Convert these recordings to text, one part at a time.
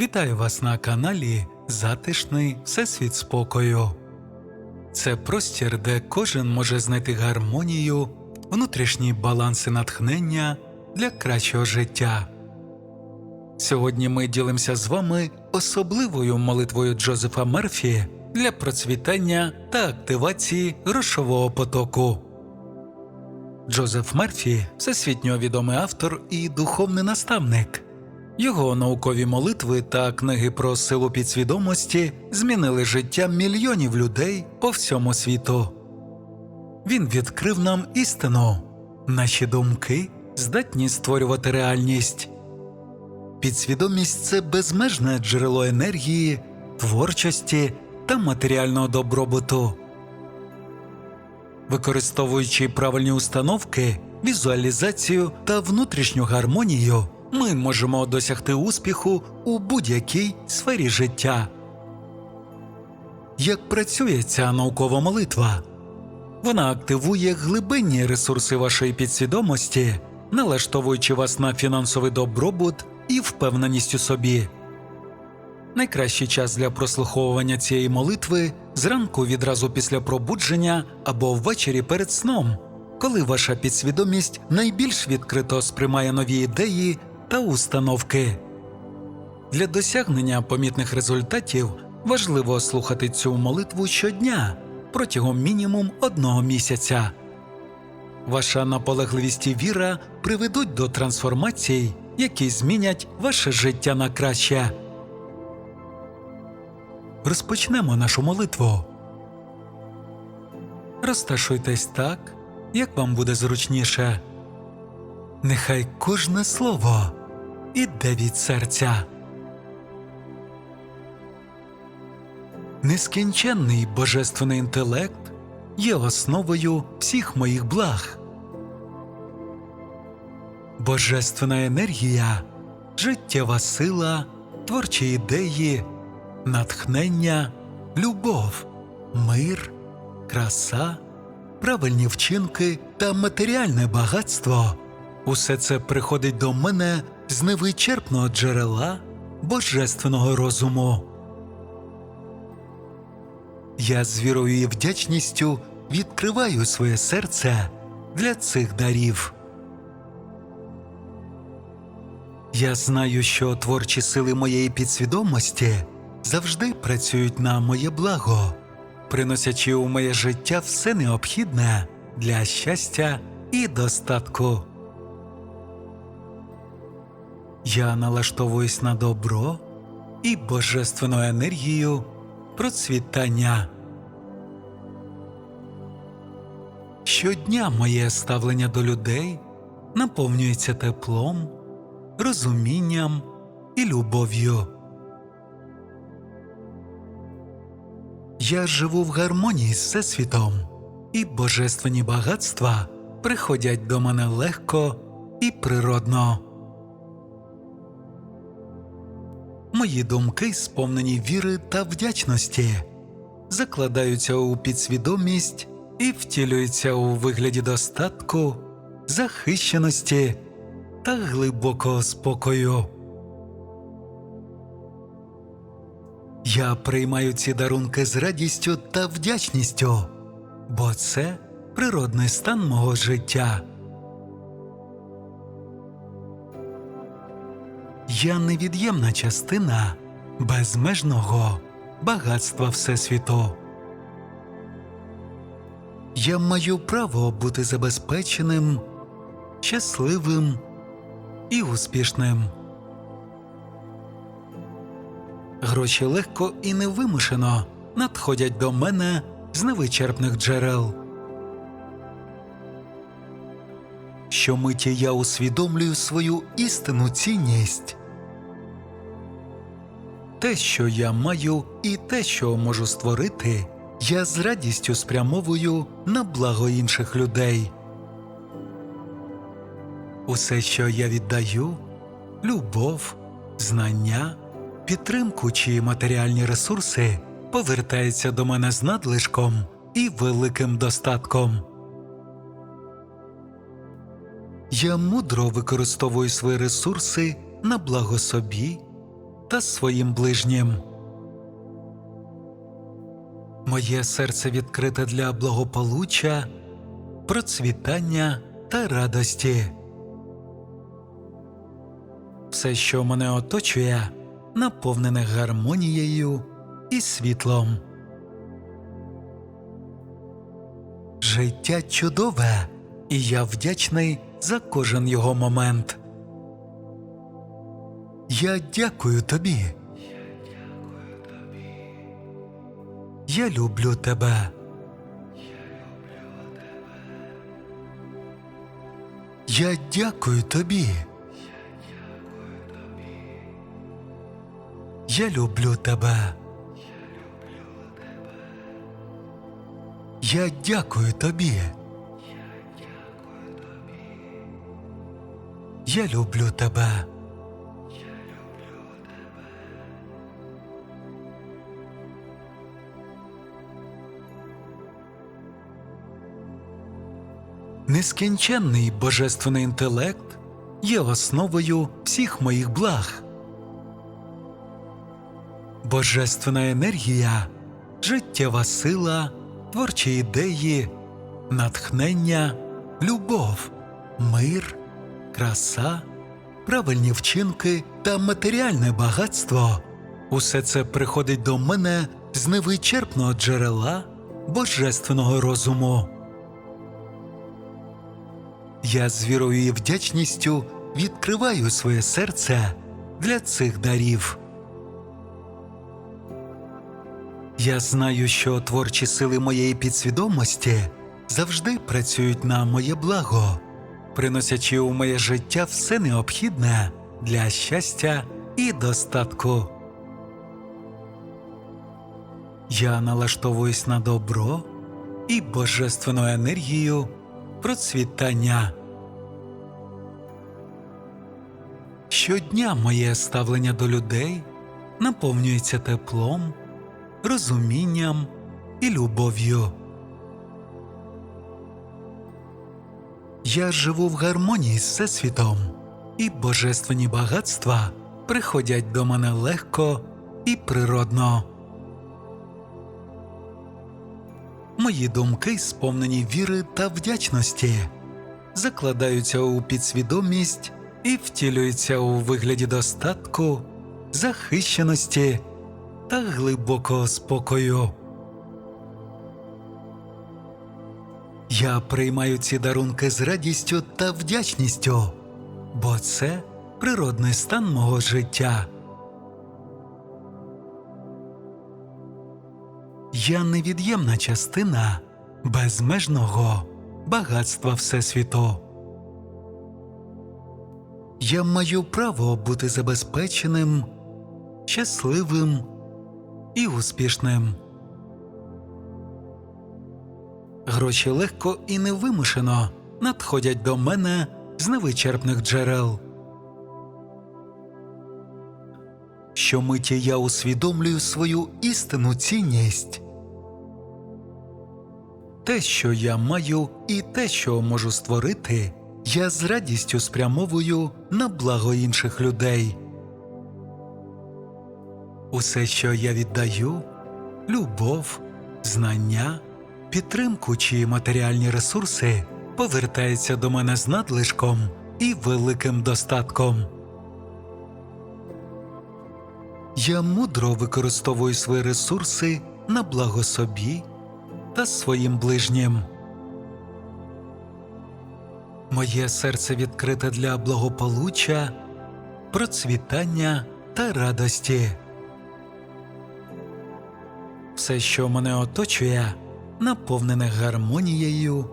Вітаю вас на каналі Затишний Всесвіт спокою. Це простір, де кожен може знайти гармонію, внутрішній баланс і натхнення для кращого життя. Сьогодні ми ділимося з вами особливою молитвою Джозефа Мерфі для процвітання та активації грошового потоку. Джозеф Мерфі всесвітньо відомий автор і духовний наставник. Його наукові молитви та книги про силу підсвідомості змінили життя мільйонів людей по всьому світу. Він відкрив нам істину, наші думки здатні створювати реальність. Підсвідомість це безмежне джерело енергії, творчості та матеріального добробуту. Використовуючи правильні установки, візуалізацію та внутрішню гармонію, ми можемо досягти успіху у будь-якій сфері життя. Як працює ця наукова молитва? Вона активує глибинні ресурси вашої підсвідомості, налаштовуючи вас на фінансовий добробут і впевненість у собі. Найкращий час для прослуховування цієї молитви зранку відразу після пробудження або ввечері перед сном, коли ваша підсвідомість найбільш відкрито сприймає нові ідеї та установки. Для досягнення помітних результатів важливо слухати цю молитву щодня протягом мінімум одного місяця. Ваша наполегливість і віра приведуть до трансформацій, які змінять ваше життя на краще. Розпочнемо нашу молитву. Розташуйтесь так, як вам буде зручніше. Нехай кожне слово іде від серця. Нескінченний божественний інтелект є основою всіх моїх благ. Божественна енергія, життєва сила, творчі ідеї, натхнення, любов, мир, краса, правильні вчинки та матеріальне багатство. Усе це приходить до мене з невичерпного джерела божественного розуму. Я з вірою і вдячністю відкриваю своє серце для цих дарів. Я знаю, що творчі сили моєї підсвідомості завжди працюють на моє благо, приносячи у моє життя все необхідне для щастя і достатку. Я налаштовуюсь на добро і божественну енергію процвітання. Щодня моє ставлення до людей наповнюється теплом, розумінням і любов'ю. Я живу в гармонії з Всесвітом, і божественні багатства приходять до мене легко і природно. Мої думки, сповнені віри та вдячності, закладаються у підсвідомість і втілюються у вигляді достатку, захищеності та глибокого спокою. Я приймаю ці дарунки з радістю та вдячністю, бо це природний стан мого життя. Я невід'ємна частина безмежного багатства Всесвіту. Я маю право бути забезпеченим, щасливим і успішним. Гроші легко і невимушено надходять до мене з невичерпних джерел. Щомиті я усвідомлюю свою істинну цінність. Те, що я маю, і те, що можу створити, я з радістю спрямовую на благо інших людей. Усе, що я віддаю любов, знання, підтримку чи матеріальні ресурси повертається до мене з надлишком і великим достатком. Я мудро використовую свої ресурси на благо собі, та своїм ближнім. Моє серце відкрите для благополуччя, процвітання та радості. Все, що мене оточує, наповнене гармонією і світлом. Життя чудове, і я вдячний за кожен його момент. Я дякую тобі. Я люблю тебе. Я дякую тобі. Я люблю тебе. Я дякую тобі. Я люблю тебе. Нескінченний божественний інтелект є основою всіх моїх благ. Божественна енергія, життєва сила, творчі ідеї, натхнення, любов, мир, краса, правильні вчинки та матеріальне багатство усе це приходить до мене з невичерпного джерела божественного розуму. Я з вірою і вдячністю відкриваю своє серце для цих дарів. Я знаю, що творчі сили моєї підсвідомості завжди працюють на моє благо, приносячи у моє життя все необхідне для щастя і достатку. Я налаштовуюсь на добро і божественну енергію процвітання. Щодня моє ставлення до людей наповнюється теплом, розумінням і любов'ю. Я живу в гармонії з Всесвітом, і божественні багатства приходять до мене легко і природно. Мої думки, сповнені віри та вдячності, закладаються у підсвідомість і втілюються у вигляді достатку, захищеності та глибокого спокою. Я приймаю ці дарунки з радістю та вдячністю, бо це природний стан мого життя. Я невід'ємна частина безмежного багатства Всесвіту. Я маю право бути забезпеченим, щасливим і успішним. Гроші легко і невимушено надходять до мене з невичерпних джерел. Щомиті я усвідомлюю свою істинну цінність. Те, що я маю, і те, що можу створити, я з радістю спрямовую на благо інших людей. Усе, що я віддаю любов, знання, підтримку чи матеріальні ресурси, повертається до мене з надлишком і великим достатком. Я мудро використовую свої ресурси на благо собі та своїм ближнім. Моє серце відкрите для благополуччя, процвітання та радості. Все, що мене оточує, наповнене гармонією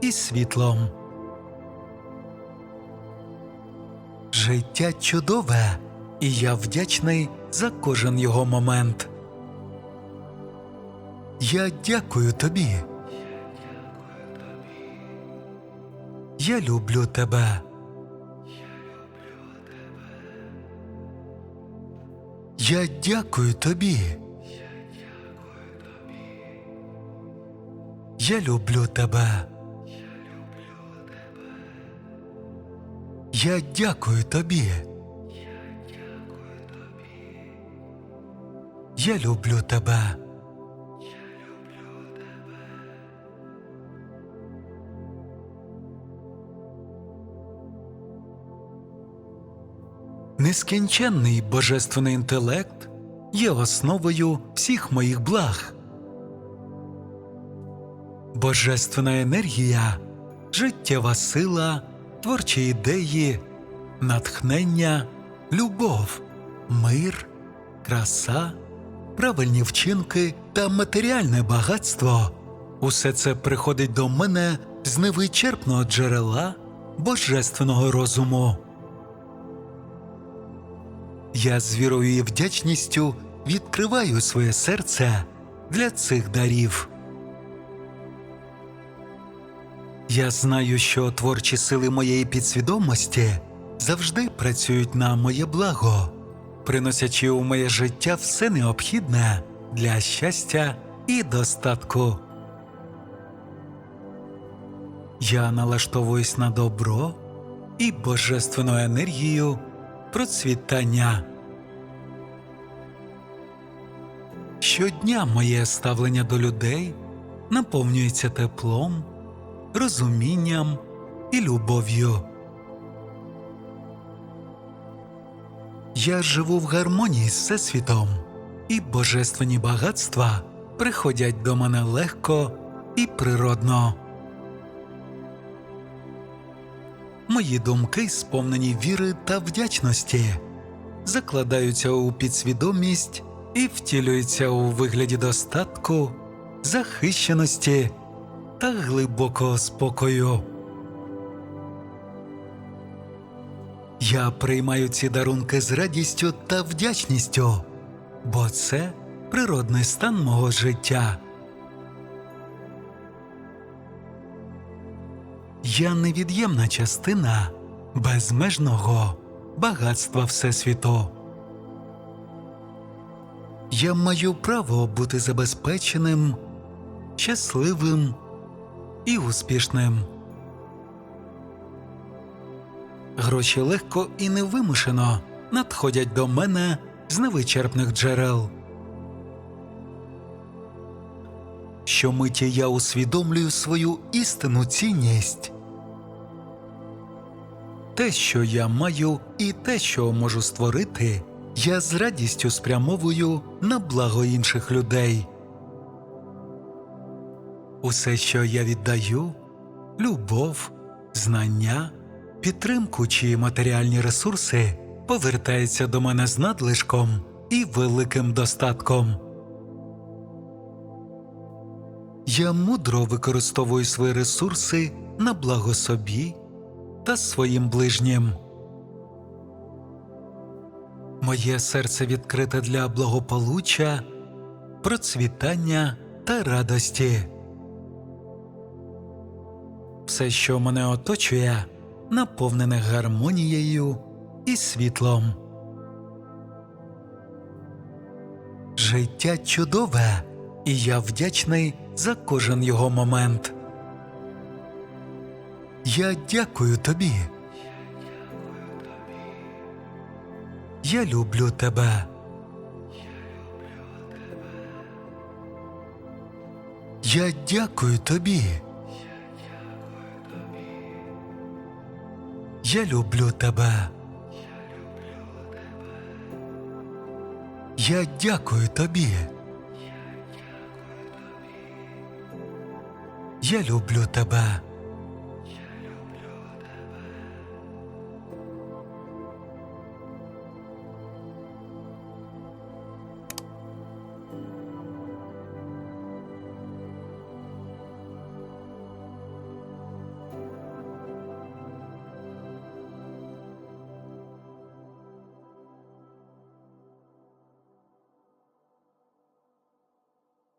і світлом. Життя чудове, і я вдячний за кожен його момент. Я дякую тобі. Я люблю тебе. Я дякую тобі. Я люблю тебе. Я дякую тобі. Я люблю тебе. Нескінченний божественний інтелект є основою всіх моїх благ. Божественна енергія, життєва сила, творчі ідеї, натхнення, любов, мир, краса, правильні вчинки та матеріальне багатство усе це приходить до мене з невичерпного джерела божественного розуму. Я з вірою і вдячністю відкриваю своє серце для цих дарів. Я знаю, що творчі сили моєї підсвідомості завжди працюють на моє благо, приносячи у моє життя все необхідне для щастя і достатку. Я налаштовуюсь на добро і божественну енергію процвітання. Щодня моє ставлення до людей наповнюється теплом, розумінням і любов'ю. Я живу в гармонії з Всесвітом, і божественні багатства приходять до мене легко і природно. Мої думки, сповнені віри та вдячності, закладаються у підсвідомість і втілюються у вигляді достатку, захищеності та глибокого спокою. Я приймаю ці дарунки з радістю та вдячністю, бо це природний стан мого життя. Я невід'ємна частина безмежного багатства Всесвіту. Я маю право бути забезпеченим, щасливим і успішним. Гроші легко і невимушено надходять до мене з невичерпних джерел. Щомиті я усвідомлюю свою істинну цінність. Те, що я маю, і те, що можу створити, я з радістю спрямовую на благо інших людей. Усе, що я віддаю любов, знання, підтримку чи матеріальні ресурси повертається до мене з надлишком і великим достатком. Я мудро використовую свої ресурси на благо собі та своїм ближнім. Моє серце відкрите для благополуччя, процвітання та радості. Все, що мене оточує, наповнене гармонією і світлом. Життя чудове, і я вдячний за кожен його момент. Я дякую тобі. Я люблю тебе. Я дякую тобі. Я люблю тебе. Я дякую тобі. Я люблю тебе.